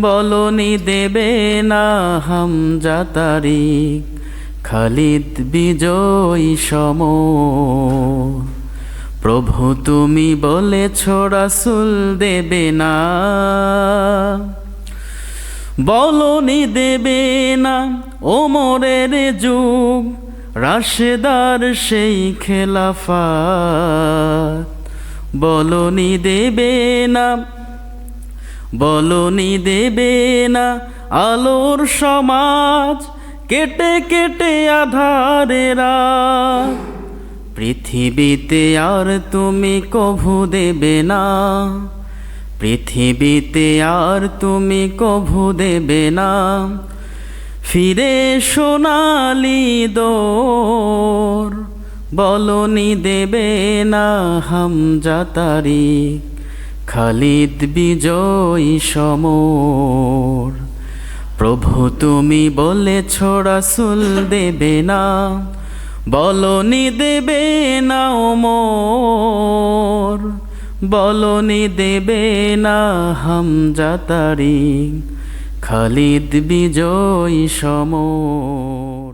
বলনি দেবে না হামজা তারিক খালিদ বিজয় সম। প্রভু তুমি বলেছ রাসুল দেবে না। বলনি দেবে না ওমরের যুগ, রাশেদার সেই খেলাফাত। বলনি দেবে না বলনি দেবে না আলোর সমাজ, কেটে কেটে আধারেরা পৃথিবীতে আর তুমি কভু দেবে না, পৃথিবীতে আর তুমি কভু দেবে না। ফিরে সোনালি দোর, বলনি দেবে না হামজা তারিক। খালিদ বিজয় সমর। প্রভু তুমি বলেছ, রাসুল দেবে না, বলনি দেবে না ওমর। বলনি দেবে না হামজা তারিক, খালিদ বিজয় সমর।